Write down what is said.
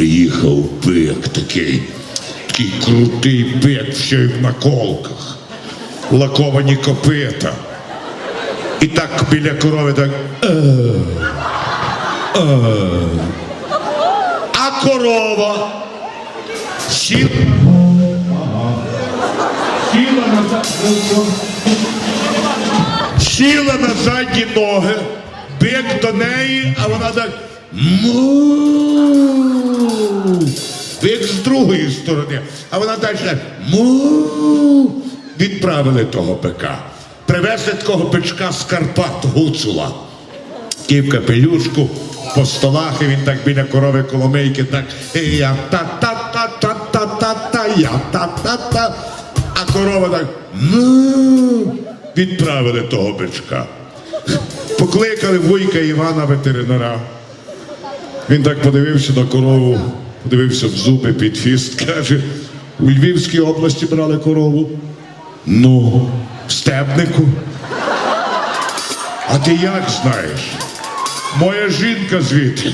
приїхав бик такий, такий крутий бик, все як в наколках, лаковані копита. І так біля корови так. «Е, е». А корова сіла. Сіла на, сіла на задні ноги, бик до неї, а вона так. Му. З другої сторони, а вона далі. Му. Відправили того бика. Привезли такого бичка з Карпат Гуцула. Такий в капелюшку по столах, і він так біля корови коломийки, так я та-та-та-та-та-та, я та-та-та. А корова так ну відправили того бичка. Покликали вуйка Івана ветеринара. Він так подивився на корову, подивився в зуби під фіст, каже, у Львівській області брали корову. Ну, в стебнику. А ти як знаєш? Моя жінка звідти.